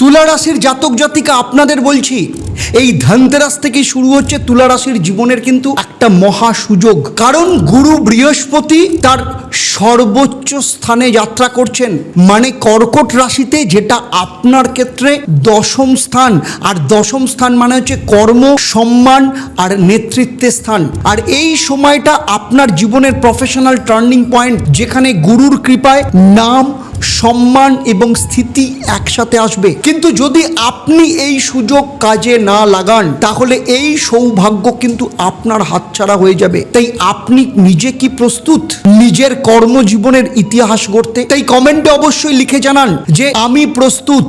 তুলা রাশির জাতক জাতিকা আপনাদের বলছি, এই ধনতেরাস থেকে শুরু হচ্ছে তুলা রাশির জীবনের কিন্তু একটা মহা সুযোগ। কারণ গুরু বৃহস্পতি তার সর্বোচ্চ স্থানে যাত্রা করছেন মানে কর্কট রাশিতে যেটা আপনার ক্ষেত্রে দশম স্থান। আর দশম স্থান মানে হচ্ছে কর্ম, সম্মান আর নেতৃত্বের স্থান। আর এই সময়টা আপনার জীবনের প্রফেশনাল টার্নিং পয়েন্ট যেখানে গুরুর কৃপায় নাম সম্মান এবং স্থিতি একসাথে আসবে। কিন্তু যদি আপনি এই সুযোগ কাজে না লাগান, তাহলে এই সৌভাগ্য কিন্তু আপনার হাতছাড়া হয়ে যাবে। তাই আপনি নিজে কি প্রস্তুত? নিজের কর্মজীবনের ইতিহাস গড়তে। তাই কমেন্টে অবশ্যই লিখে জানান যে, আমি প্রস্তুত।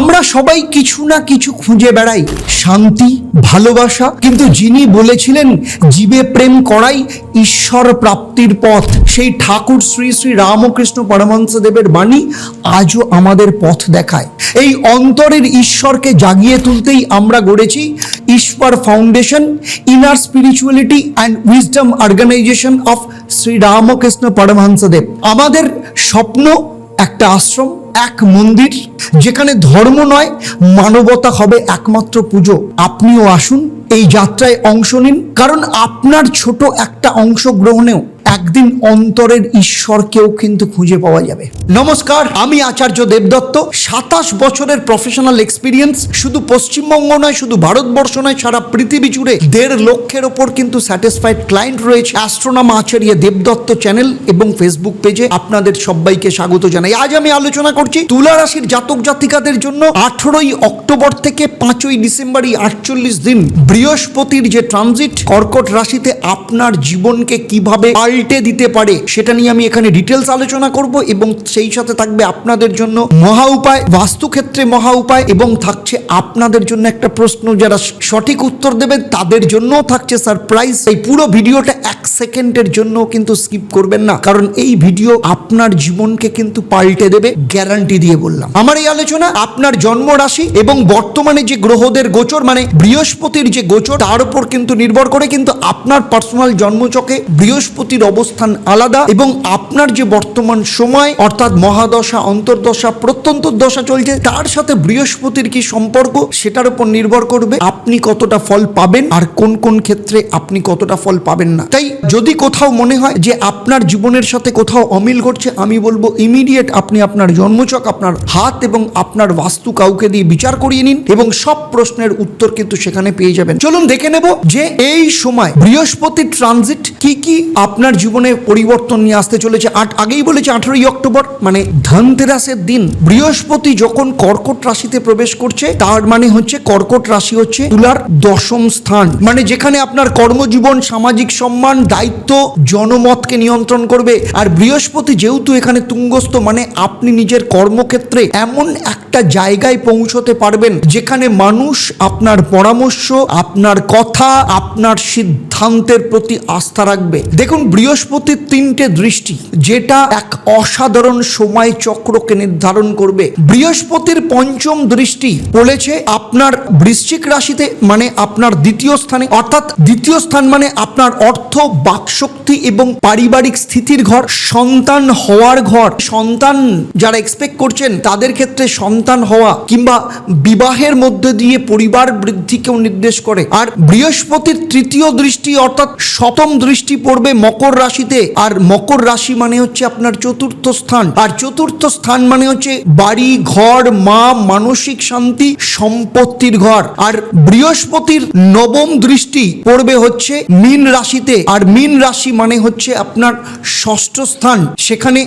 আমরা সবাই কিছু না কিছু খুঁজে বেড়াই। শান্তি, ভালোবাসা, কিন্তু যিনি বলেছিলেন, জীবে প্রেম করাই ঈশ্বর প্রাপ্তির পথ। সেই ঠাকুর শ্রী শ্রী রামকৃষ্ণ পরমহংস দেবের বাণী আজও আমাদের পথ দেখায়। এই অন্তরের ঈশ্বরকে জাগিয়ে তুলতেই আমরা গড়েছি Ishwar foundation, inner spirituality and wisdom organization of Shri Ramakrishna Paramahansadev. আমাদের স্বপ্ন একটা আশ্রম এক মন্দির যেখানে ধর্ম নয়, মানবতা হবে একমাত্র পুজো। আপনিও আসুন, এই যাত্রায় অংশ নিন। কারণ আপনার ছোট একটা অংশগ্রহণেও একদিন অন্তরের ঈশ্বরকেও কিন্তু খুঁজে পাওয়া যাবে। নমস্কার, আমি আচার্য দেবদত্ত। সাতাশ বছরের প্রফেশনাল এক্সপিরিয়েন্স শুধু পশ্চিমবঙ্গ নয়, শুধু ভারতবর্ষ নয়, সারা পৃথিবী জুড়ে দেড় লক্ষের ওপর কিন্তু স্যাটিসফাইড ক্লায়েন্ট রয়েছে। অ্যাস্ট্রোনাম আচার্য দেবদত্ত চ্যানেল এবং ফেসবুক পেজে আপনাদের সবাইকে স্বাগত জানাই। আজ আমি আলোচনা করছি। তুলা রাশির জাতক জাতিকাদের জন্য আঠেরোই অক্টোবর থেকে পাঁচই ডিসেম্বর এই আটচল্লিশ দিন। বৃহস্পতির যে ট্রানজিট কর্কট রাশিতে আপনার জীবনকে কীভাবে পাল্টে দিতে পারে সেটা নিয়ে আমি এখানে ডিটেলস আলোচনা করব এবং সেই সাথে থাকবে আপনাদের জন্য মহা উপায়, বাস্তুক্ষেত্রে মহা উপায় এবং থাকছে আপনাদের জন্য একটা প্রশ্ন। যারা সঠিক উত্তর দেবেন, তাদের জন্যও থাকছে সারপ্রাইজ এই পুরো ভিডিওটা এক সেকেন্ডের জন্য কিন্তু স্কিপ করবেন না। কারণ এই ভিডিও আপনার জীবনকে কিন্তু পাল্টে দেবে গ্যারান্টি দিয়ে বললাম। আমার এই আলোচনা আপনার জন্ম রাশি এবং বর্তমানে যে গ্রহদের গোচর মানে বৃহস্পতির যে গোচর, তার উপর কিন্তু নির্ভর করে কিন্তু আপনার পার্সোনাল জন্মচকে বৃহস্পতির অবস্থান আলাদা এবং আপনার যে বর্তমান সময়, অর্থাৎ মহাদশা, অন্তর্দশা, প্রত্যন্ত দশা চলছে, তার সাথে বৃহস্পতির কি সম্পর্ক, সেটার উপর নির্ভর করবে আপনি কতটা ফল পাবেন আর কোন কোন ক্ষেত্রে আপনি কতটা ফল পাবেন না। তাই যদি কোথাও মনে হয় যে আপনার জীবনের সাথে কোথাও অমিল ঘটছে, আমি বলব ইমিডিয়েট আপনি আপনার জন্মচক আপনার হাত এবং আপনার বাস্তু কাউকে দিয়ে বিচার করিয়ে নিন এবং সব প্রশ্নের উত্তর কিন্তু সেখানে পেয়ে যাবেন। চলুন দেখে নেব যে এই সময় বৃহস্পতির ট্রানজিট কি কি আপনার জীবনে পরিবর্তন নিয়ে আসতে চলেছে। আট, আগেই বলেছে আঠারোই অক্টোবর মানে ধনতেরাসের দিন। বৃহস্পতি যখন কর্কট রাশিতে প্রবেশ করছে, তার মানে হচ্ছে কর্কট রাশি হচ্ছে তুলার দশম স্থান। মানে যেখানে আপনার কর্মজীবন, সামাজিক সম্মান, দায়িত্ব, জনমতকে নিয়ন্ত্রণ করবে। আর বৃহস্পতি যেহেতু এখানে তুঙ্গস্থ মানে আপনি নিজের কর্মক্ষেত্রে এমন একটা জায়গায় পৌঁছতে পারবেন যেখানে মানুষ আপনার পরামর্শ আপনার কথা আপনার সিদ্ধান্তের প্রতি আস্থা রাখবে। দেখুন, বৃহস্পতির তিনটে দৃষ্টি, যেটা এক অসাধারণ সময় চক্রকে নির্ধারণ করবে। বৃহস্পতির পঞ্চম দৃষ্টি পড়েছে আপনার বৃশ্চিক রাশিতে মানে আপনার দ্বিতীয় স্থানে, অর্থাৎ দ্বিতীয় স্থান মানে আপনার অর্থ, বাকশক্তি এবং পারিবারিক স্থিতির ঘর, সন্তান হওয়ার ঘর। সন্তান যারা এক্সপেক্ট করছেন, তাদের ক্ষেত্রে সন্তান হওয়া কিংবা বিবাহের মধ্যে দিয়ে পরিবার বৃদ্ধিকেও নির্দেশ করে। আর বৃহস্পতির তৃতীয় দৃষ্টি অর্থাৎ সপ্তম দৃষ্টি পড়বে মকর রাশিতে। আর মকর রাশি মানে হচ্ছে আপনার চতুর্থ স্থান। আর চতুর্থ স্থান মানে হচ্ছে বাড়ি ঘর মা মানসিক শান্তি সম্পত্তির ঘর। আর বৃহস্পতির নবম দৃষ্টি পড়বে হচ্ছে মীন রাশিতে। আর মীন রাশি মানে হচ্ছে আপনার ষষ্ঠ স্থান। সেখানে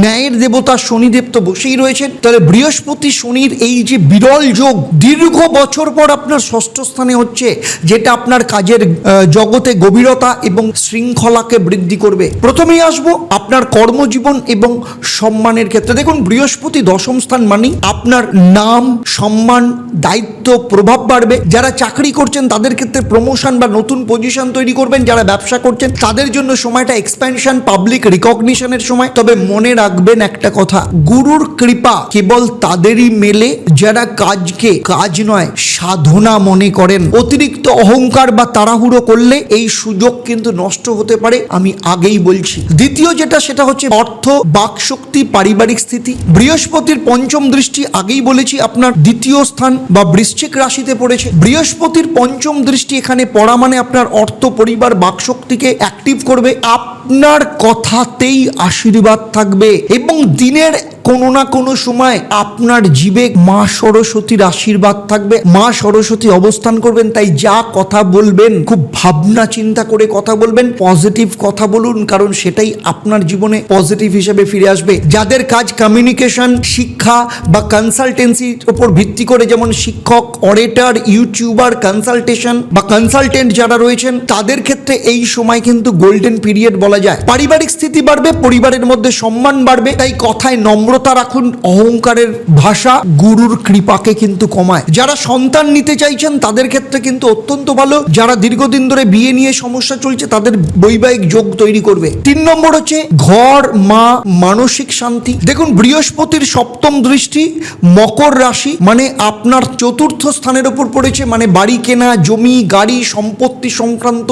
ন্যায়ের দেবতা শনিদেব তো বসেই রয়েছেন। তাহলে বৃহস্পতি শনির এই যে বিরল যোগ দীর্ঘ বছর পর আপনার ষষ্ঠ স্থানে হচ্ছে যেটা আপনার কাজের আহ, জগতে গভীরতা এবং শৃঙ্খলাকে বৃদ্ধি করবে। প্রথমেই আসব আপনার কর্মজীবন এবং সম্মানের ক্ষেত্রে। দেখুন, বৃহস্পতি দশম স্থান মানেই আপনার নাম, সম্মান, দায়িত্ব, প্রভাব বাড়বে। যারা চাকরি করছেন, তাদের ক্ষেত্রে প্রমোশন বা নতুন পজিশন তৈরি করবেন। যারা ব্যবসা করছেন, তাদের জন্য সময়টা এক্সপ্যানশন পাবলিক রিকগনিশনের সময়। তবে মনে রাখবেন একটা কথা, গুরুর কৃপা কেবল তাদেরই মেলে। যারা কাজকে কাজ নয়, সাধনা মনে করেন। অতিরিক্ত অহংকার বা তাড়াহুড়ো করলে এই সুযোগ কিন্তু নষ্ট হতে পারে, আমি আগেই বলছি। দ্বিতীয় যেটা, সেটা হচ্ছে অর্থ, বাকশক্তি, পারিবারিক স্থিতি। বৃহস্পতির পঞ্চম দৃষ্টি, আগেই বলেছি, আপনার দ্বিতীয় স্থান বা বৃশ্চিক রাশিতে পড়েছে। বৃহস্পতির পঞ্চম দৃষ্টি এখানে পড়া মানে আপনার অর্থ, পরিবার, বাকশক্তিকে অ্যাক্টিভ করবে। আপনার কথাতেই আশীর্বাদ থাকবে এবং দিনের কোনো না কোনো সময় আপনার জীবে মা সরস্বতীর আশীর্বাদ থাকবে, মা সরস্বতী অবস্থান করবেন, তাই যা কথা বলবেন, খুব ভাবনা চিন্তা করে কথা বলবেন, পজিটিভ কথা বলুন, কারণ সেটাই আপনার জীবনে পজিটিভ হিসেবে ফিরে আসবে। যাদের কাজ কমিউনিকেশন শিক্ষা বা কনসালটেন্সির উপর ভিত্তি করে, যেমন শিক্ষক অরেটার ইউটিউবার কনসালটেশন বা কনসালটেন্ট যারা রয়েছেন, তাদের ক্ষেত্রে এই সময় কিন্তু গোল্ডেন পিরিয়ড বলা যায়। পারিবারিক স্থিতি বাড়বে, পরিবারের মধ্যে সম্মান বাড়বে, তাই কথায় নম্রতা রাখুন অহংকারের ভাষা গুরুর কৃপাকে কিন্তু কমায়। যারা সন্তান নিতে চাইছেন, তাদের ক্ষেত্রে কিন্তু অত্যন্ত ভালো। যারা দীর্ঘদিন ধরে বিয়ে নিয়ে সমস্যা চলছে, তাদের বৈবাহিক যোগ তৈরি করবে। তিন নম্বর হচ্ছে ঘর, মা, মানসিক শান্তি। দেখুন, বৃহস্পতির সপ্তম দৃষ্টি মকর রাশি মানে আপনার চতুর্থ স্থানের উপর পড়েছে মানে বাড়ি কেনা, জমি, গাড়ি, সম্পত্তি সংক্রান্ত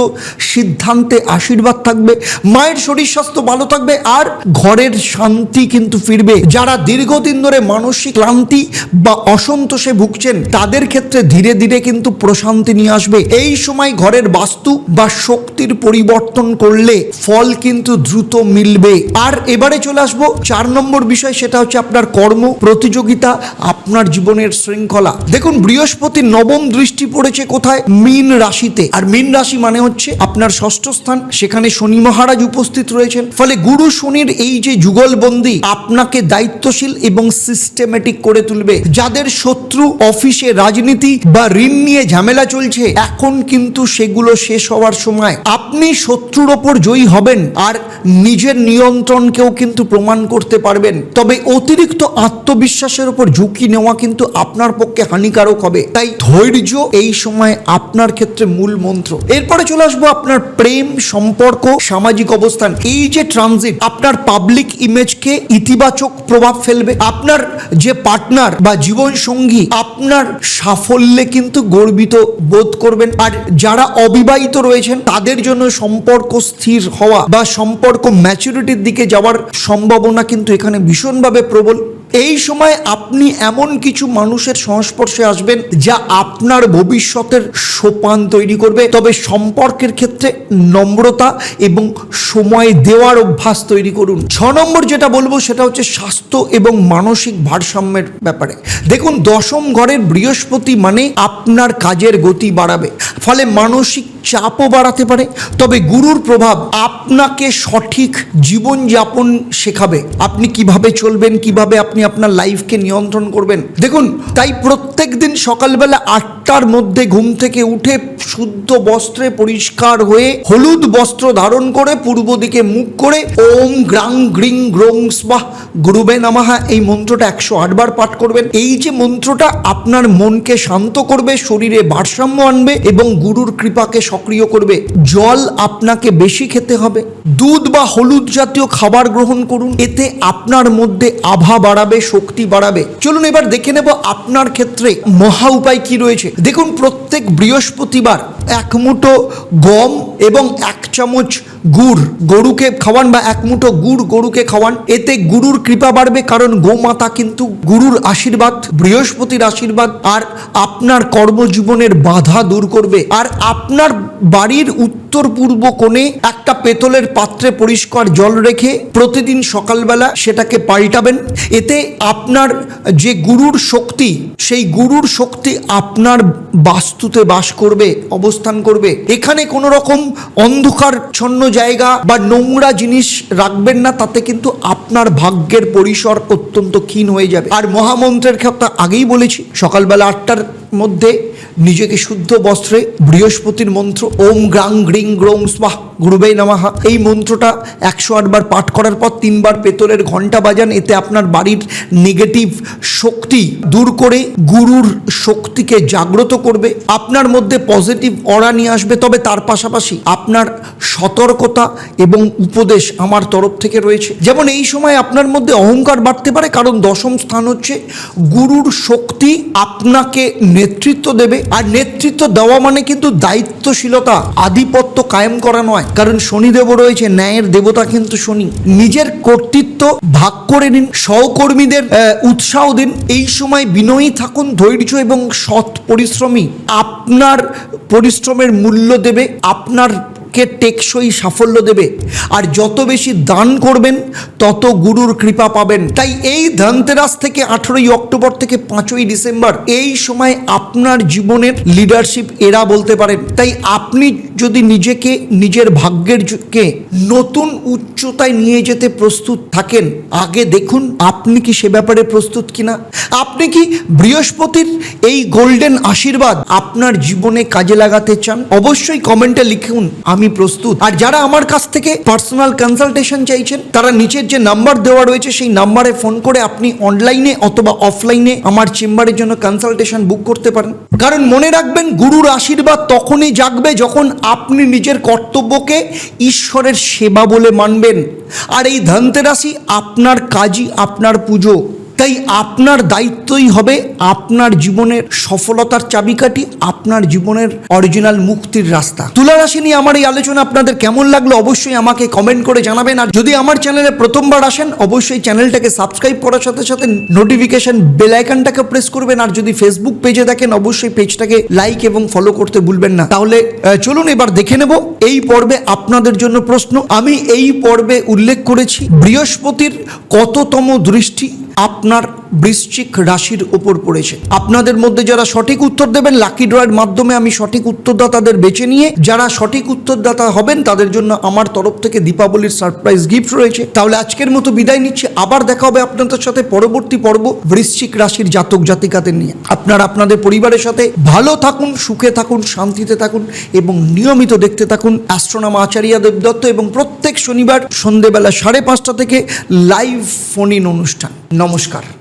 সিদ্ধান্তে আশীর্বাদ থাকবে। মায়ের শরীর স্বাস্থ্য ভালো থাকবে, আর ঘরের শান্তি কিন্তু ফিরবে। যারা দীর্ঘদিন ধরে মানসিক ক্লান্তি বা অসন্তোষে ভুগছেন, তাদের ক্ষেত্রে ধীরে ধীরে কিন্তু প্রশান্তি নিয়ে আসবে। এই সময় ঘরের বাস্তু বা শক্তির পরিবর্তন করলে ফল কিন্তু দ্রুত মিলবে। আর এবারে চলে আসব চার নম্বর বিষয়, সেটা হচ্ছে আপনার কর্ম প্রতিযোগিতা, আপনার জীবনের শৃঙ্খলা। দেখুন, বৃহস্পতি নবম দৃষ্টি পড়েছে কোথায়? মীন রাশিতে। আর মীন রাশি মানে হচ্ছে আপনার ষষ্ঠ স্থান, সেখানে শনি মহারাজ উপস্থিত রয়েছেন। ফলে গুরু শনির এই যে যুগলবন্দি, আপনাকে দায়িত্বশীল এবং সিস্টেমেটিক করে তুলবে। যাদের শত্রু, অফিসে রাজনীতি বা ঋণ নিয়ে ঝামেলা চলছে, এখন কিন্তু সেগুলো শেষ হওয়ার সময়। আপনি শত্রুর ওপর জয়ী হবেন আর নিজের নিয়ন্ত্রণকেও কিন্তু প্রমাণ করতে পারবেন। তবে অতিরিক্ত আত্মবিশ্বাসের উপর ঝুঁকি নেওয়া কিন্তু আপনার পক্ষে হানিকারক হবে। তাই ধৈর্য এই সময় আপনার ক্ষেত্রে মূল মন্ত্র। এরপরে চলে আসব আপনার প্রেম, সম্পর্ক, সামাজিক অবস্থান। এই যে ট্রানজিট আপনার পাবলিক ইমেজকে ইতিবাচক প্রভাব ফেলবে। আপনার যে পার্টনার বা জীবন সঙ্গী আপনার সাফল্যে কিন্তু গর্বিত বোধ করবেন। আর যারা অবিবাহিত রয়েছেন, তাদের জন্য সম্পর্ক স্থির হওয়া বা সম্পর্ক ম্যাচুরিটির দিকে যাওয়ার সম্ভাবনা কিন্তু এখানে ভীষণভাবে প্রবল। এই সময় আপনি এমন কিছু মানুষের সংস্পর্শে আসবেন যা আপনার ভবিষ্যতের সোপান তৈরি করবে। তবে সম্পর্কের ক্ষেত্রে নম্রতা এবং সময় দেওয়ার অভ্যাস তৈরি করুন। ছ নম্বর যেটা বলব সেটা হচ্ছে স্বাস্থ্য এবং মানসিক ভারসাম্যের ব্যাপারে। দেখুন, দশম ঘরের বৃহস্পতি মানে আপনার কাজের গতি বাড়াবে। ফলে মানসিক চাপও বাড়াতে পারে। তবে গুরুর প্রভাব আপনাকে সঠিক জীবনযাপন শেখাবে। আপনি কীভাবে চলবেন, কীভাবে আপনি আপনার লাইফকে নিয়ন্ত্রণ করবেন। দেখুন, তাই প্রত্যেক দিন সকালবেলা আটটার মধ্যে ঘুম থেকে উঠে শুদ্ধ বস্ত্রে পরিষ্কার হয়ে হলুদ বস্ত্র ধারণ করে পূর্ব দিকে মুখ করে ওম গ্রাং গ্রিং গ্রোং স্বাহ গুরুবে নামাহা এই মন্ত্রটা একশো আটবার পাঠ করবেন। এই যে মন্ত্রটা আপনার মনকে শান্ত করবে, শরীরে ভারসাম্য আনবে এবং গুরুর কৃপাকে সক্রিয় করবে। জল আপনাকে বেশি খেতে হবে। দুধ বা হলুদ জাতীয় খাবার গ্রহণ করুন। এতে আপনার মধ্যে আভা বাড়াবে, শক্তি বাড়াবে। চলুন এবার দেখে নেব আপনার ক্ষেত্রে মহা উপায় কি রয়েছে। দেখুন, প্রত্যেক বৃহস্পতিবার এক মুঠো গম এবং এক চামচ গুড়, গরুকে খাওয়ান বা এক মুঠো গুড় গরুকে খাওয়ান। এতে গুরুর কৃপা বাড়বে, কারণ গোমাতা কিন্তু গুরুর আশীর্বাদ, বৃহস্পতির আশীর্বাদ, আর আপনার কর্মজীবনের বাধা দূর করবে। আর আপনার বাড়ির উত্তর পূর্ব কোণে একটা পেতলের পাত্রে পরিষ্কার জল রেখে প্রতিদিন সকালবেলা সেটাকে পাল্টাবেন। এতে আপনার যে গুরুর শক্তি, সেই গুরুর শক্তি আপনার বাস্তুতে বাস করবে। অবস্থান করবে। এখানে কোনো রকম অন্ধকার ছন্ন জায়গা বা নোংরা জিনিস রাখবেন না, তাতে কিন্তু আপনার ভাগ্যের পরিসর অত্যন্ত ক্ষীণ হয়ে যাবে। আর মহামন্ত্রের ক্ষেত্রে আগেই বলেছি, সকালবেলা আটটার মধ্যে নিজেকে শুদ্ধ বস্ত্রে বৃহস্পতির মন্ত্র, ওম গ্রাং গ্রিং গ্রৌং স্বাহ গুরুবে নামাহা এই মন্ত্রটা একশো আটবার পাঠ করার পর তিনবার পেতলের ঘণ্টা বাজান, এতে আপনার বাড়ির নেগেটিভ শক্তি দূর করে গুরুর শক্তিকে জাগ্রত করবে, আপনার মধ্যে পজিটিভ অরা নিয়ে আসবে, তবে তার পাশাপাশি আপনার সতর্কতা এবং উপদেশ আমার তরফ থেকে রয়েছে। যেমন এই সময় আপনার মধ্যে অহংকার বাড়তে পারে, কারণ দশম স্থান হচ্ছে গুরুর শক্তি আপনাকে নেতৃত্ব দেবে। আর নেতৃত্ব দেওয়া মানে কিন্তু দায়িত্বশীলতা, আধিপত্য কায়েম করা নয়। কারণ শনিদেবও রয়েছে, ন্যায়ের দেবতা কিন্তু শনি। নিজের কর্তৃত্ব ভাগ করে নিন, সহকর্মীদের উৎসাহ দিন। এই সময় বিনয়ী থাকুন, ধৈর্য এবং সৎ পরিশ্রমী। আপনার পরিশ্রমের মূল্য দেবে, আপনার কে টেকসই সাফল্য দেবে। আর যত বেশি দান করবেন, তত গুরুর কৃপা পাবেন। তাই এই ধনতেরাস থেকে আঠেরোই অক্টোবর থেকে পাঁচই ডিসেম্বর, এই সময় আপনার জীবনের লিডারশিপ এরা বলতে পারেন। তাই আপনি যদি নিজেকে, নিজের ভাগ্যের কে নতুন উচ্চতায় নিয়ে যেতে প্রস্তুত থাকেন, আগে দেখুন আপনি কি সে ব্যাপারে প্রস্তুত কিনা। আপনি কি বৃহস্পতির এই গোল্ডেন আশীর্বাদ আপনার জীবনে কাজে লাগাতে চান? অবশ্যই কমেন্টে লিখুন আমি প্রস্তুত। আর যারা আমার কাছ থেকে পার্সোনাল কনসালটেশন চাইছেন, তারা নিচের যে নাম্বার দেওয়া রয়েছে, সেই নাম্বারে ফোন করে আপনি অনলাইনে অথবা অফলাইনে আমার চেম্বারের জন্য কনসালটেশন বুক করতে পারেন। কারণ মনে রাখবেন, গুরুর আশীর্বাদ তখনই জাগবে যখন আপনি নিজের কর্তব্যকে ঈশ্বরের সেবা বলে মানবেন। আর এই ধনতেরাসি আপনার কাজই, আপনার পুজো। তাই আপনার দায়িত্বই হবে আপনার জীবনের সফলতার চাবিকাঠি, আপনার জীবনের অরিজিনাল মুক্তির রাস্তা। তুলা রাশি নিয়ে আমার এই আলোচনা আপনাদের কেমন লাগল অবশ্যই আমাকে কমেন্ট করে জানাবেন। আর যদি আমার চ্যানেলে প্রথমবার আসেন, অবশ্যই চ্যানেলটাকে সাবস্ক্রাইব করার সাথে সাথে নোটিফিকেশন বেল আইকনটাকে প্রেস করবেন। আর যদি ফেসবুক পেজে দেখেন, অবশ্যই পেজটাকে লাইক এবং ফলো করতে ভুলবেন না। তাহলে চলুন এবার দেখে নেব এই পর্বে আপনাদের জন্য প্রশ্ন। আমি এই পর্বে উল্লেখ করেছি বৃহস্পতির কততম দৃষ্টি আপনার বৃশ্চিক রাশির উপর পড়েছে। আপনাদের মধ্যে যারা সঠিক উত্তর দেবেন লাকি ড্রয়ের মাধ্যমে আমি সঠিক উত্তরদাতাদের বেছে নিয়ে যারা সঠিক উত্তরদাতা হবেন, তাদের জন্য আমার তরফ থেকে দীপাবলির সারপ্রাইজ গিফট রয়েছে। তাহলে আজকের মতো বিদায় নিচ্ছি। আবার দেখা হবে আপনাদের সাথে পরবর্তী পর্ব বৃশ্চিক রাশির জাতক জাতিকাদের নিয়ে। আপনারা আপনাদের পরিবারের সাথে ভালো থাকুন, সুখে থাকুন, শান্তিতে থাকুন এবং নিয়মিত দেখতে থাকুন অ্যাস্ট্রোনাম আচার্য দেবদত্ত এবং প্রত্যেক শনিবার সন্ধেবেলা সাড়ে পাঁচটা থেকে লাইভ ফোন ইন অনুষ্ঠান। নমস্কার।